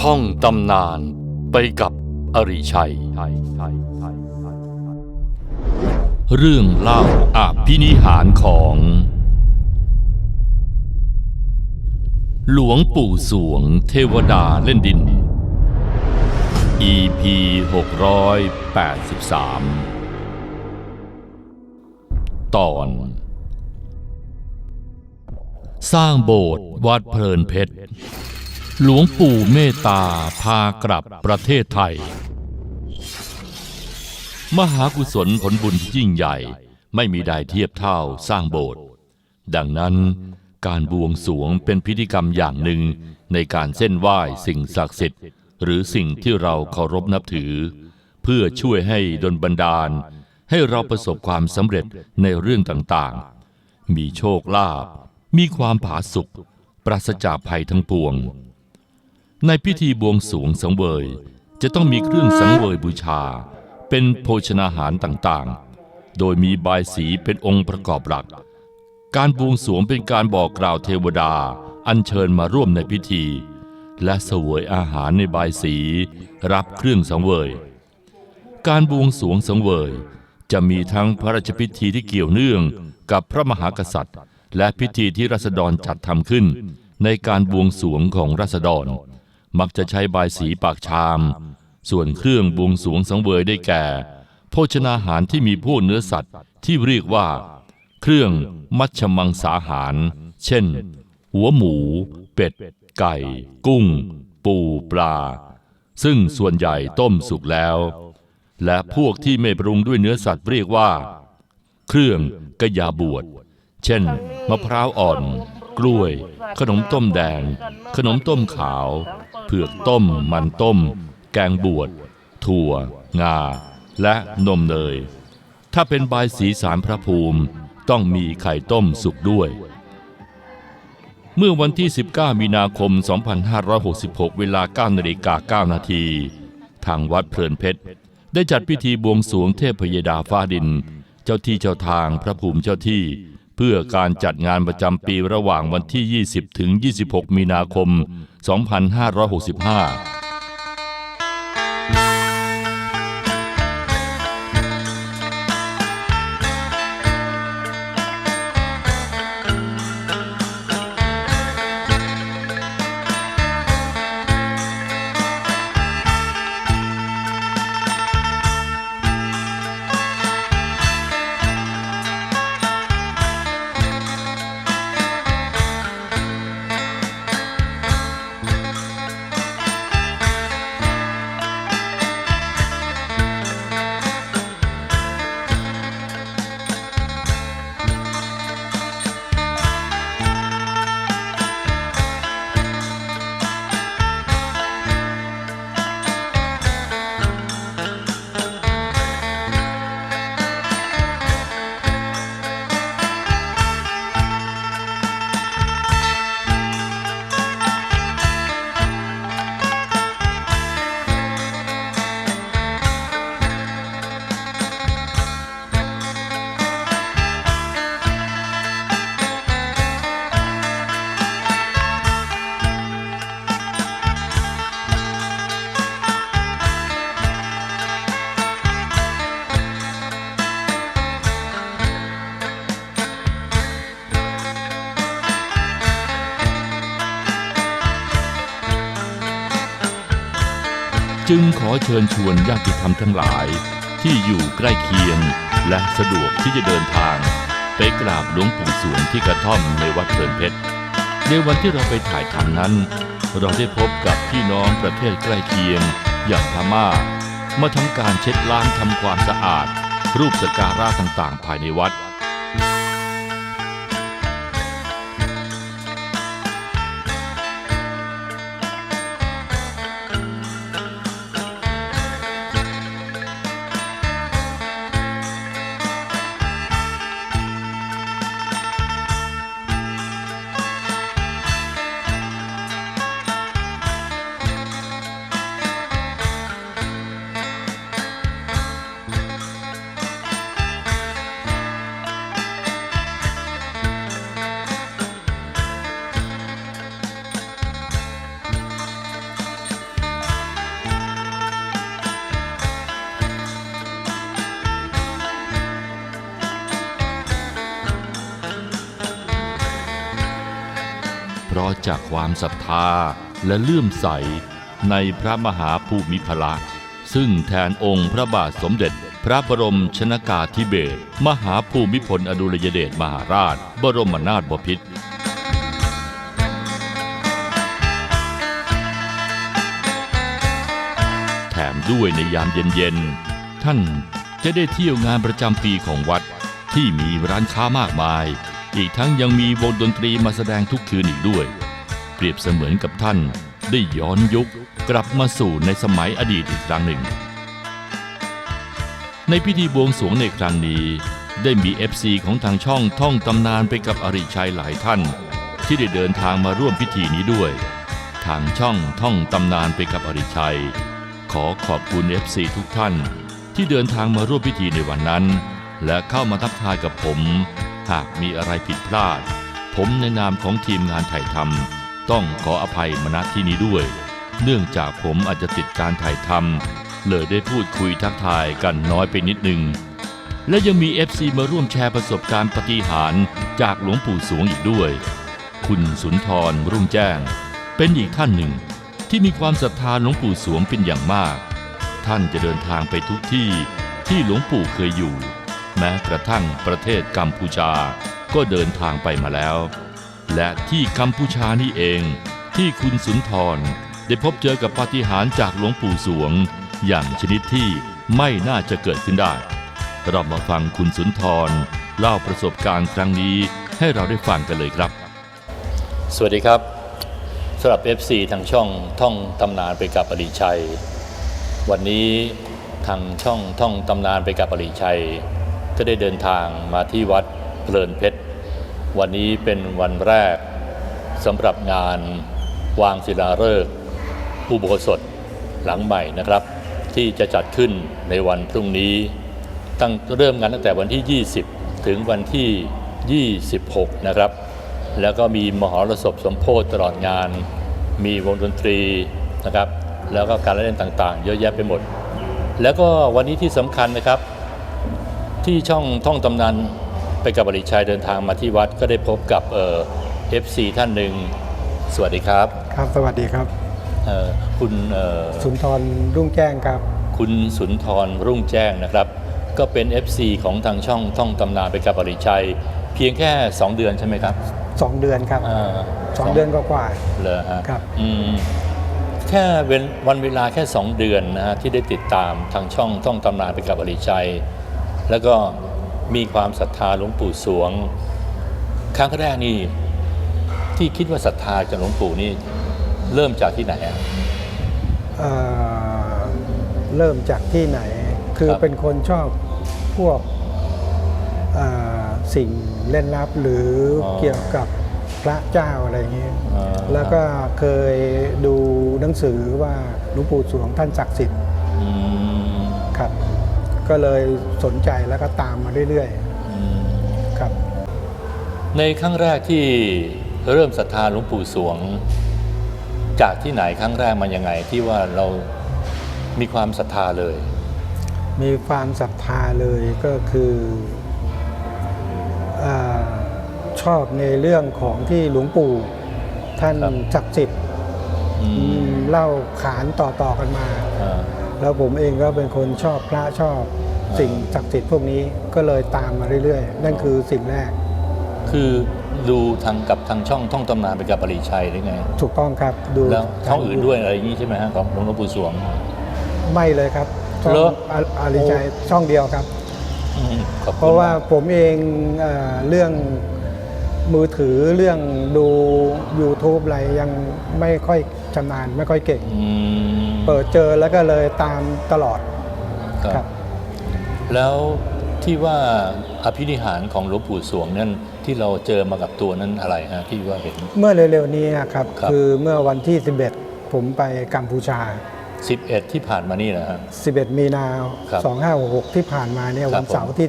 ท่องตำนานไปกับอริชัย เรื่องเล่าอาพินิหารของ หลวงปู่สวงเทวดาเล่นดิน EP 683 ตอน สร้างโบสถ์วัดเพลินเพชร หลวงปู่เมตตาพากลับประเทศไทย มหากุศลผลบุญที่ยิ่งใหญ่ไม่มีใดเทียบเท่าสร้างโบสถ์ดังนั้นการบวงสวงเป็นพิธีกรรมอย่างหนึ่งในการเส้นไหว้สิ่งศักดิ์สิทธิ์หรือสิ่งที่เราเคารพนับถือ เพื่อช่วยให้ดลบันดาล ให้เราประสบความสำเร็จในเรื่องต่างๆ มีโชคลาภมีความผาสุกปราศจากภัยทั้งปวง ในพิธีบวงสวงสังเวย จะต้องมีเครื่องสังเวยบูชา เป็นโภชนาหารต่างๆ โดยมีบายสีเป็นองค์ประกอบหลัก การบวงสวงเป็นการบอกกล่าวเทวดาอัญเชิญมาร่วมในพิธี และเสวยอาหารในบายสี รับเครื่องสังเวย การบวงสวงสังเวย จะมีทั้งพระราชพิธีที่เกี่ยวเนื่องกับพระมหากษัตริย์ และพิธีที่รัษฎรจัดทำขึ้น ในการบวงสวงของรัษฎร มักจะใช้บายสีปากชาม ส่วนเครื่องบวงสวงสังเวยได้แก่ โภชนาหารที่มีพวกเนื้อสัตว์ที่เรียกว่า เครื่องมัชมังสาหาร เช่น หัวหมู เป็ด ไก่ กุ้ง ปูปลา ซึ่งส่วนใหญ่ต้มสุกแล้ว และพวกที่ไม่ปรุงด้วยเนื้อสัตว์เรียกว่า เครื่องกระยาบวชเช่น มะพร้าวอ่อน กล้วย ขนมต้มแดง ขนมต้มขาว เผือกต้ม มันต้ม แกงบวชถั่ว งา และนมเนย ถ้าเป็นบายสีสารพระภูมิต้องมีไข่ต้มสุกด้วย เมื่อวันที่ 19 มีนาคม 2566 เวลา 9นาฬิกา9นาที ทางวัดเพลินเพชร ได้จัดพิธีบวงสรวงเทพยดาฟ้าดิน เจ้าที่เจ้าทางพระภูมิเจ้าที่ เพื่อการจัดงานประจำปีระหว่างวันที่ 20 ถึง 26 มีนาคม 2565 จึงขอเชิญชวนญาติธรรมทั้งหลาย ที่อยู่ใกล้เคียงและสะดวกที่จะเดินทาง ไปกราบหลวงปู่สวงที่กระท่อมในวัดเพลินเพชรในวันที่เราไปถ่ายทำนั้น เราได้พบกับพี่น้องประเทศใกล้เคียง อย่างพม่ามาทำการเช็ดล้างทำความสะอาด รูปสกการะต่างๆ ภายในวัด จากความศรัทธาและเลื่อมใสในพระมหาภูมิพละซึ่งแทนองค์พระบาทสมเด็จ พระบรมชนากาธิเบศรมหาภูมิพลอดุลยเดชมหาราช บรมนาถบพิตรแถมด้วยในยามเย็นๆ ท่านจะได้เที่ยวงานประจำปีของวัดที่มีร้านค้ามากมาย อีกทั้งยังมีวงดนตรีมาแสดงทุกคืนอีกด้วย ปรียบเสมือนกับท่าน ได้ย้อนยุคกลับมาสู่ในสมัยอดีตอีกครั้งหนึ่ง ในพิธีบวงสรวงในครั้งนี้ได้มี FC ของทางช่องท่องตำนานไปกับอริชัยหลายท่าน ที่ได้เดินทางมาร่วมพิธีนี้ด้วย ทางช่องท่องตำนานไปกับอริชัย ขอขอบคุณ FC ทุกท่าน ที่เดินทางมาร่วมพิธีในวันนั้น และเข้ามาทักทายกับผม หากมีอะไรผิดพลาด ผมในนามของทีมงานถ่ายทำ ต้องขออภัยมาณที่นี้ด้วย เนื่องจากผมอาจจะติดการถ่ายทำเลยได้พูดคุยทักทายกันน้อยไปนิดนึง และยังมี FC มาร่วมแชร์ประสบการณ์ปฏิหารจากหลวงปู่สวงอีกด้วย คุณสุนทรรุ่งแจ้ง เป็นอีกท่านหนึ่งที่มีความศรัทธาหลวงปู่สวงเป็นอย่างมาก ท่านจะเดินทางไปทุกที่ที่หลวงปู่เคยอยู่ แม้กระทั่งประเทศกัมพูชาก็เดินทางไปมาแล้ว และที่กัมพูชานี่เอง ที่คุณสุนทร ได้พบเจอกับปาฏิหาริย์จากหลวงปู่สวง อย่างชนิดที่ไม่น่าจะเกิดขึ้นได้ เรามาฟังคุณสุนทร เล่าประสบการณ์ครั้งนี้ให้เราได้ฟังกันเลยครับ สวัสดีครับสำหรับ FC ทางช่องท่องตำนานไปกับอริชัย วันนี้ทางช่องท่องตำนานไปกับอริชัย ก็ได้เดินทางมาที่วัดเพลินเพชร วันนี้เป็นวันแรกสำหรับงานวางศิลาฤกษ์อุโบสถหลังใหม่นะครับ ที่จะจัดขึ้นในวันพรุ่งนี้ ตั้งเริ่มงานตั้งแต่วันที่ 20 ถึงวันที่ 26 นะครับ แล้วก็มีมหรสพสมโพธิตลอดงาน มีวงดนตรีนะครับ แล้วก็การเล่นต่างๆ เยอะแยะไปหมด แล้วก็วันนี้ที่สำคัญนะครับที่ช่องท่องตำนาน ไปกับบริชัยเดินทางมาที่วัดก็ได้พบกับเอ่อฟซีท่านหนึ่งสวัสดีครับ ครับสวัสดีครับเอ่อคุณเอ่อสุนทรรุ่งแจ้งครับ คุณสุนทรรุ่งแจ้งนะครับ ก็เป็น FC ของทางช่องท่องตำนานไปกับบริชัย เพียงแค่ 2 เดือนใช่ไหมครับ 2 เดือนครับาสองเดือนก็กว่าเลยฮะครับอืมแค่เว้นวันเวลาแค่ 2 เดือนนะฮะที่ได้ติดตามทางช่องท่องตำนานไปกับบริชัย แล้วก็ มีความศรัทธาหลวงปู่สวง ครั้งแรกนี่ที่คิดว่าศรัทธาจากหลวงปู่นี่เริ่มจากที่ไหนอะเอ่อเริ่มจากที่ไหน คือครับเป็นคนชอบพวกเอ่อสิ่งเล่นลับหรือออเกี่ยวกับพระเจ้าอะไรอย่างนี้อ่าแล้วก็เคยดูหนังสือว่าหลวงปู่สวงท่านศักดิ์สิทธิ์อืมครับ ก็เลยสนใจแล้วก็ตามมาเรื่อยอืมๆครับ ในครั้งแรกที่เริ่มศรัทธาหลวงปู่สวง จากที่ไหนครั้งแรกมันยังไงที่ว่าเรามีความศรัทธาเลย มีความศรัทธาเลยก็คืออาชอบในเรื่องของที่หลวงปู่ท่านครับศักดิ์สิทธิ์อืมเล่าขานต่อๆกันมาอ่าแล้วผมเองก็เป็นคนชอบพระชอบอ่า สิ่งศักดิ์สิทธิ์พวกนี้ก็เลยตามมาเรื่อยๆ นั่นคือสิ่งแรก คือดูทางกับทางช่องท่องตำนานไปกับปริชัยหรือไง ถูกต้องครับดูแล้วช่องอื่นด้วยอะไรอย่างนี้ใช่ไหมฮะของหลวงปู่สวง ไม่เลยครับช่องเหรอ อาอาริชัยช่องเดียวครับ อืมขอบคุณเพราะว่าากผมเองเอ่อเรื่องมือถือเรื่องดู YouTube อะไรยังไม่ค่อยชำนาญไม่ค่อยเก่ง อืมเปิดเจอแล้วก็เลยตามตลอดครับ แล้วที่ว่าอภินิหารของหลวงปู่สวงนั่นที่เราเจอมากับตัวนั้นอะไรฮะที่ว่าเห็น เมื่อเร็วๆนี้ครับครับคือเมื่อวันที่ 11 ผมไปกัมพูชา 11 ที่ผ่านมานี่นะฮะ11 มีนาครับ2566 ที่ผ่านมาเนี่ยครับวันเสาร์ที่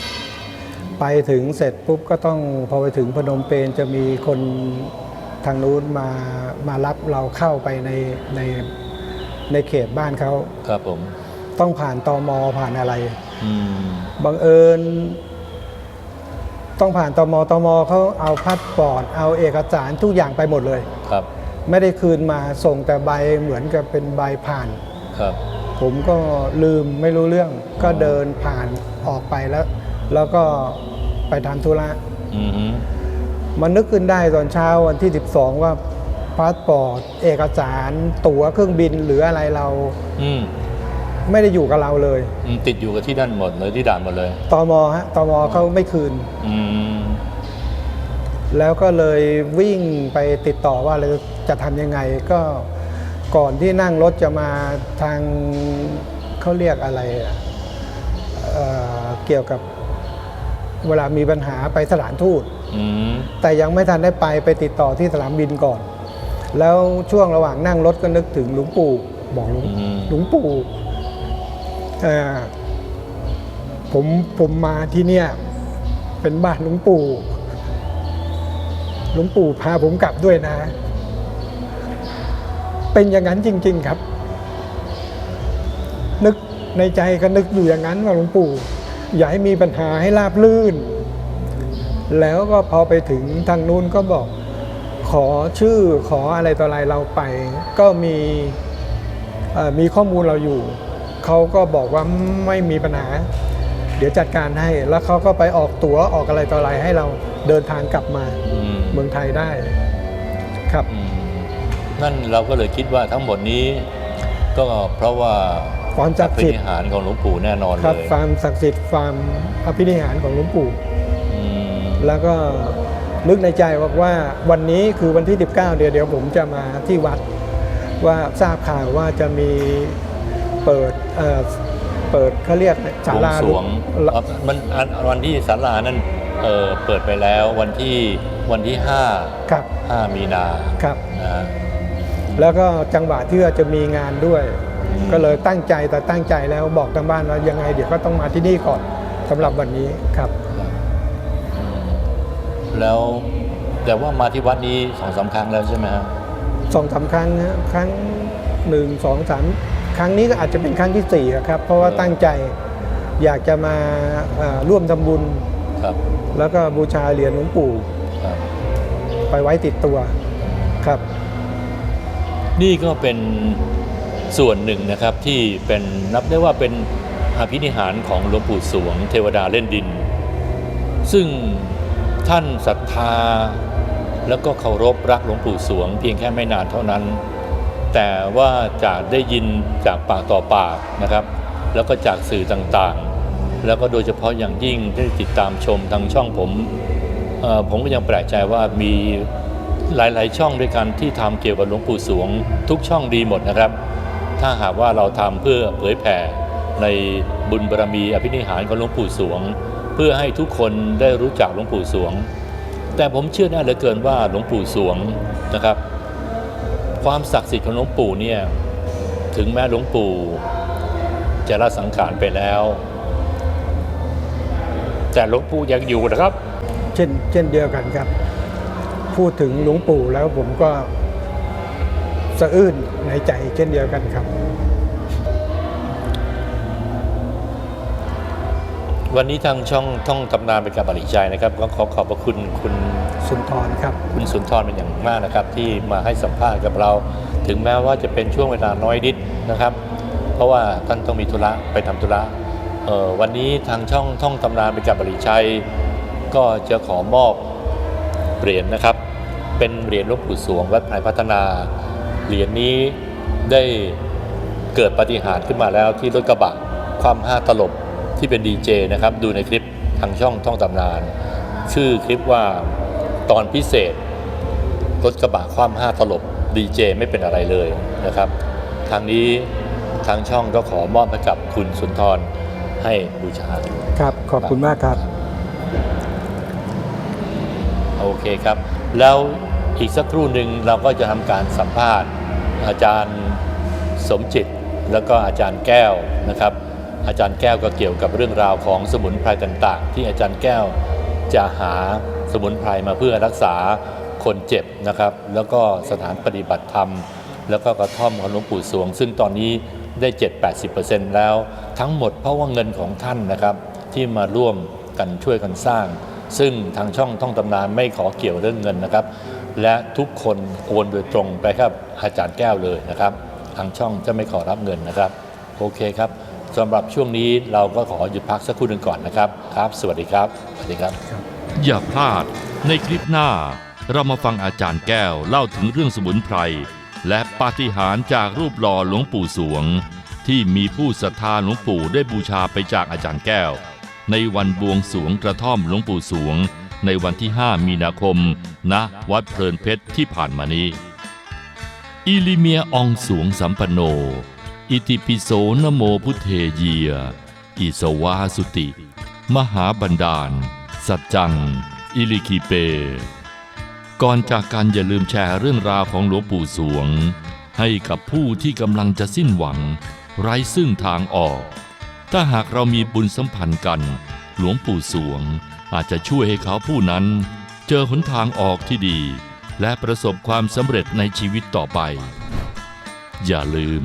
11 ไปถึงเสร็จปุ๊บก็ต้องพอไปถึงพนมเปญจะมีคนทางนู้นมามารับเราเข้าไปในในในเขตบ้านเขาครับผม ต้องผ่านตอมอผ่านอะไรอืม บังเอิญ ต้องผ่านตมตมเขาเอาพาสปอร์ตเอาเอกสารทุกอย่างไปหมดเลยครับ ไม่ได้คืนมาส่งแต่ใบเหมือนกับเป็นใบผ่านครับ ผมก็ลืมไม่รู้เรื่อง ก็เดินผ่านออกไปแล้ว แล้วก็ไปทำธุระอือฮึมันนึกขึ้นได้ตอนเช้าวันที่ 12 ว่าพาสปอร์ต เอกสาร ตั๋วเครื่องบินหรืออะไรเราอืม ไม่ได้อยู่กับเราเลยอืมติดอยู่กับที่นั่นหมดเลยที่ด่านหมดเลย ตมฮะตมเขาไม่คืน อืม แล้วก็เลยวิ่งไปติดต่อว่าเราจะทำยังไงก็ก่อนที่นั่งรถจะมาทางเขาเรียกอะไรอะเอ่อเกี่ยวกับเวลามีปัญหาไปสถานทูต อืม แต่ยังไม่ทันได้ไปไปติดต่อที่สนามบินก่อน แล้วช่วงระหว่างนั่งรถก็นึกถึงหลวงปู่บอกหลวงอืม หลวงปู่เอ่อ ผมผมมาที่เนี่ยเป็นบ้านหลวงปู่หลวงปู่พาผมกลับด้วยนะ เป็นอย่างนั้นจริง ๆครับ นึกในใจก็นึกอยู่อย่างนั้นว่าหลวงปู่ อย่าให้มีปัญหาให้ราบลื่น แล้วก็พอไปถึงทางนู้นก็บอก ขอชื่อขออะไรต่ออะไรเราไป ก็มีมีข้อมูลเราอยู่ เขาก็บอกว่าไม่มีปัญหา เดี๋ยวจัดการให้ แล้วเขาก็ไปออกตั๋วออกอะไรต่ออะไรให้เราเดินทางกลับมาอืมเมืองไทยได้ ครับอืมนั่นเราก็เลยคิดว่าทั้งหมดนี้ ก็เพราะว่าความศักดิ์พิสิทนิธิ์หารของหลวงปู่แน่นอนคเลรับยความศักดิ์สิทธิ์ความอภินิหารของหลวงปู่อืมแล้วก็นึกในใจว่าว่าวันนี้คือวันที่ 19 เดี๋ยวเดี๋ยวผมจะมาที่วัดว่าทราบข่าวว่าจะมี เปิดเอ่อเปิดเขาเรียกศาลาบวงสรวงละอ๋อมันอันวันที่ศาลานั้นเออเปิดไปแล้ววันที่วันที่ห้าครับห้ามีนาครับนะฮะแล้วก็จังหวะที่ว่าจะมีงานด้วยอืมก็เลยตั้งใจแต่ตั้งใจแล้วบอกทางบ้านว่ายังไง เดี๋ยวก็ต้องมาที่นี่ก่อนสำหรับวันนี้ครับอืมแล้วแต่ว่ามาที่วัดนี้สองสามครั้งแล้วใช่ไหมฮะสองสามครั้งนะครั้งหนึ่งสองสาม ครั้งนี้ก็อาจจะเป็นครั้งที่สี่อะครับ เพราะว่าตั้งใจอยากจะมาเอ่อร่วมทำบุญครับแล้วก็บูชาเหรียญหลวงปู่ครับไปไว้ติดตัวครับ นี่ก็เป็นส่วนหนึ่งนะครับที่เป็นนับได้ว่าเป็นอภินิหารของหลวงปู่สวง เทวดาเล่นดิน ซึ่งท่านศรัทธาแล้วก็เคารพรักหลวงปู่สวง เพียงแค่ไม่นานเท่านั้น แต่ว่าจากได้ยินจากปากต่อปากนะครับ แล้วก็จากสื่อต่างๆ แล้วก็โดยเฉพาะอย่างยิ่งได้ติดตามชมทางช่องผมผมก็ยังแปลกใจว่ามีหลายๆ ช่องด้วยกันที่ทำเกี่ยวกับหลวงปู่สวง ทุกช่องดีหมดนะครับ ถ้าหากว่าเราทำเพื่อเผยแผ่ในบุญบารมีอภินิหารของหลวงปู่สวง เพื่อให้ทุกคนได้รู้จักหลวงปู่สวง แต่ผมเชื่อแน่เหลือเกินว่าหลวงปู่สวงนะครับ ความศักดิ์สิทธิ์ของหลวงปู่เนี่ยถึงแม้หลวงปู่จะละสังขารไปแล้ว แต่หลวงปู่ยังอยู่นะครับ เช่นเช่นเดียวกันครับ พูดถึงหลวงปู่แล้วผมก็สะอื้นในใจเช่นเดียวกันครับ วันนี้ทางช่องท่องตำนานเป็นการบริจายนะครับ ก็ขอขอบพระคุณคุณสุนทรครับ คุณสุนทรเป็นอย่างมากนะครับ ที่มาให้สัมภาษณ์กับเรา ถึงแม้ว่าจะเป็นช่วงเวลาน้อยนิดนะครับ เพราะว่าท่านต้องมีธุระไปทำธุระเอ่อวันนี้ทางช่องท่องตำนานเป็นการบริชัยก็จะขอมอบเหรียญนะครับ เป็นเหรียญหลวงปู่สวงวัดพลายพัฒนาเหรียญนี้ได้เกิดปาฏิหารย์ขึ้นมาแล้วที่รถกระบะความห้าตลบ ที่เป็นดีเจนะครับดูในคลิปทางช่องท่องตำนาน ชื่อคลิปว่าตอนพิเศษรถกระบะคว่ำห้าตลบดีเจไม่เป็นอะไรเลยนะครับ ทางนี้ทางช่องก็ขอมอบให้กับคุณสุนทรให้บูชาครับ ขอบคุณมากครับ โอเคครับ แล้วอีกสักครู่หนึ่งเราก็จะทำการสัมภาษณ์ อาจารย์สมจิต แล้วก็อาจารย์แก้วนะครับ อาจารย์แก้วก็เกี่ยวกับเรื่องราวของสมุนไพรต่างๆ ที่อาจารย์แก้วจะหาสมุนไพรมาเพื่อรักษาคนเจ็บนะครับ แล้วก็สถานปฏิบัติธรรม แล้วก็กระท่อมของหลวงปู่สวง ซึ่งตอนนี้ได้ 7-80%แล้ว ทั้งหมดเพราะว่าเงินของท่านนะครับ ที่มาร่วมกันช่วยกันสร้าง ซึ่งทางช่องท่องตำนานไม่ขอเกี่ยวเรื่องเงินนะครับ และทุกคนโอนโดยตรงไปครับอาจารย์แก้วเลยนะครับ ทางช่องจะไม่ขอรับเงินนะครับ โอเคครับ สำหรับช่วงนี้เราก็ขอหยุดพักสักครู่หนึ่งก่อนนะครับครับ สวัสดีครับสวัสดีครับ อย่าพลาดในคลิปหน้า เรามาฟังอาจารย์แก้วเล่าถึงเรื่องสมุนไพร และปาฏิหาริย์จากรูปหล่อหลวงปู่สวง ที่มีผู้ศรัทธาหลวงปู่ได้บูชาไปจากอาจารย์แก้ว ในวันบวงสวงกระท่อมหลวงปู่สวง ในวันที่ 5 มีนาคมณวัดเพลินเพชรที่ผ่านมานี้อิลิเมียอองสวงสัมปันโน อิติปิโสนโมพุทเทเยีย อิสวาสุติ มหาบันดาล สัจจัง อิลิคีเป ก่อนจากกันอย่าลืมแชร์เรื่องราวของหลวงปู่สวง ให้กับผู้ที่กำลังจะสิ้นหวัง ไร้ซึ่งทางออก ถ้าหากเรามีบุญสัมพันธ์กัน หลวงปู่สวงอาจจะช่วยให้เขาผู้นั้น เจอหนทางออกที่ดี และประสบความสำเร็จในชีวิตต่อไป อย่าลืม